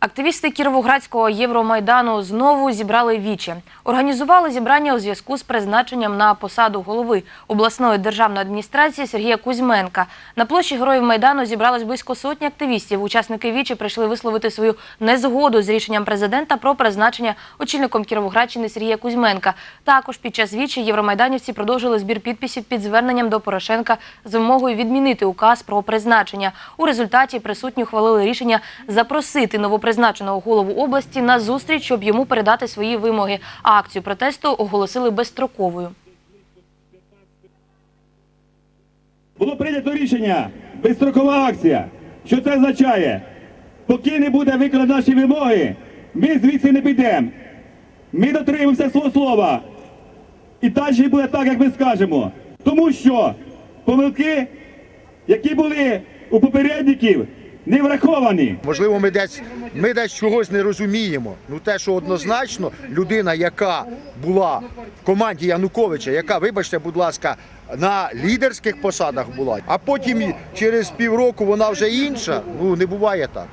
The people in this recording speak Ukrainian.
Активісти Кіровоградського Євромайдану знову зібрали вічі. Організували зібрання у зв'язку з призначенням на посаду голови обласної державної адміністрації Сергія Кузьменка. На площі Героїв Майдану зібралось близько сотні активістів. Учасники вічі прийшли висловити свою незгоду з рішенням президента про призначення очільником Кіровоградщини Сергія Кузьменка. Також під час вічі євромайданівці продовжили збір підписів під зверненням до Порошенка з вимогою відмінити указ про призначення. У результаті присутні ухвалили рішення запросити новопризначеного голову області на зустріч, щоб йому передати свої вимоги. А акцію протесту оголосили безстроковою. Було прийнято рішення безстрокова акція. Що це означає? Поки не буде виконано наші вимоги, ми звідси не підемо. Ми дотримуємося свого слова. І далі буде так, як ми скажемо. Тому що помилки, які були у попередників, не враховані. Можливо, ми десь, ми десь чогось не розуміємо. Ну те, що однозначно людина, яка була в команді Януковича, яка, вибачте, будь ласка, на лідерських посадах була, а потім через півроку вона вже інша. Ну не буває так.